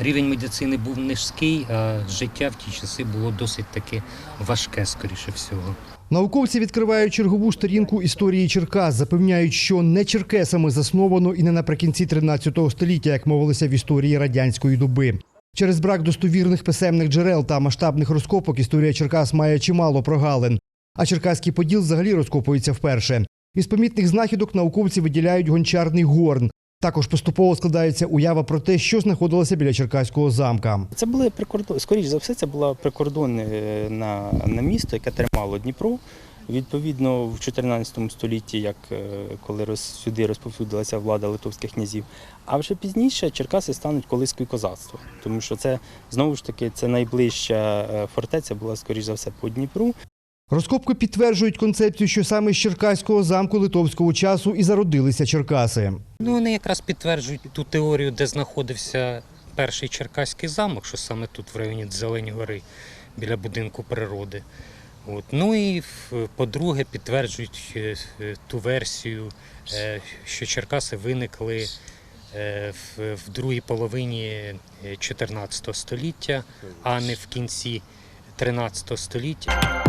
рівень медицини був низький, а життя в ті часи було досить таки важке, скоріше всього. Науковці відкривають чергову сторінку історії Черкас, запевняють, що не черкесами засновано і не наприкінці 13 століття, як мовилося в історії радянської доби. Через брак достовірних писемних джерел та масштабних розкопок історія Черкас має чимало прогалин. А Черкаський поділ взагалі розкопується вперше. Із помітних знахідок науковці виділяють гончарний горн. Також поступово складається уява про те, що знаходилося біля Черкаського замка. Це були прикордон, скоріш за все, це була прикордон е, на, на місто, яке тримало Дніпро. Відповідно, в 14 столітті, як е, коли роз, сюди розповсюдилася влада литовських князів. А вже пізніше Черкаси стануть колискою козацтва, тому що це знову ж таки це найближча е, фортеця була скоріш за все по Дніпру. Розкопки підтверджують концепцію, що саме з Черкаського замку литовського часу і зародилися Черкаси. Ну, вони якраз підтверджують ту теорію, де знаходився перший черкаський замок, що саме тут, в районі Зелені гори, біля будинку природи. От. Ну і по-друге, підтверджують е, е, ту версію, е, що Черкаси виникли в, другій половині е, 14 століття, а не в кінці 13 століття.